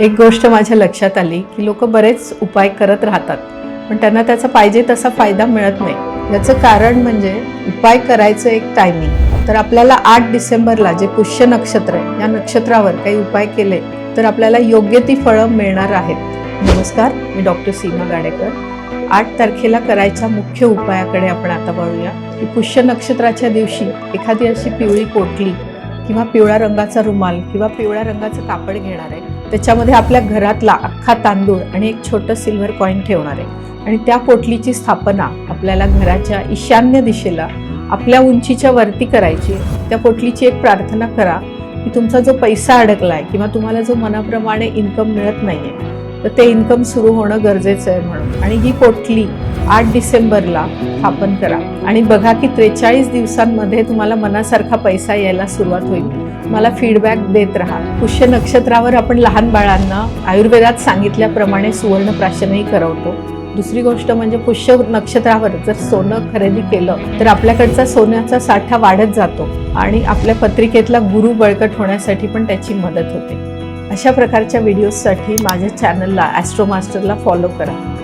एक गोष्ट माझ्या लक्षात आली की लोक बरेच उपाय करत राहतात पण त्यांना त्याचा पाहिजे तसा फायदा मिळत नाही. याचं कारण म्हणजे उपाय करायचं एक टायमिंग तर आपल्याला आठ डिसेंबरला जे पुष्य नक्षत्र आहे या नक्षत्रावर काही उपाय केले तर आपल्याला योग्य ती फळं मिळणार आहेत. नमस्कार मी डॉक्टर सीमा गाडेकर. आठ तारखेला करायच्या मुख्य उपायाकडे आपण आता वळूया की पुष्य नक्षत्राच्या दिवशी एखादी अशी पिवळी पोटली किंवा पिवळ्या रंगाचा रुमाल किंवा पिवळ्या रंगाचं कापड घेणार आहे त्याच्यामध्ये आपल्या घरातला अख्खा तांदूळ आणि एक छोटं सिल्वर कॉईन ठेवणार आहे. आणि त्या पोटलीची स्थापना आपल्याला घराच्या ईशान्य दिशेला आपल्या उंचीच्या वरती करायची त्या पोटलीची एक प्रार्थना करा की तुमचा जो पैसा अडकलाय किंवा तुम्हाला जो मनाप्रमाणे इन्कम मिळत नाहीये तर ते इन्कम सुरू होणं गरजेचं आहे म्हणून. आणि ही पोटली आठ डिसेंबरला स्थापन करा. आणि बघा की त्रेचाळीस दिवसांमध्ये तुम्हाला मनासारखा पैसा यायला सुरुवात होईल. मला फीडबॅक देत राहा. पुष्य नक्षत्रावर आपण लहान बाळांना आयुर्वेदात सांगितल्याप्रमाणे सुवर्ण प्राशनही करवतो. दुसरी गोष्ट म्हणजे पुष्य नक्षत्रावर जर सोनं खरेदी केलं तर आपल्याकडचा सोन्याचा साठा वाढत जातो आणि आपल्या पत्रिकेतला गुरु बळकट होण्यासाठी पण त्याची मदत होते. अशा प्रकारच्या व्हिडिओजसाठी माझ्या चॅनलला ॲस्ट्रोमास्टरला फॉलो करा.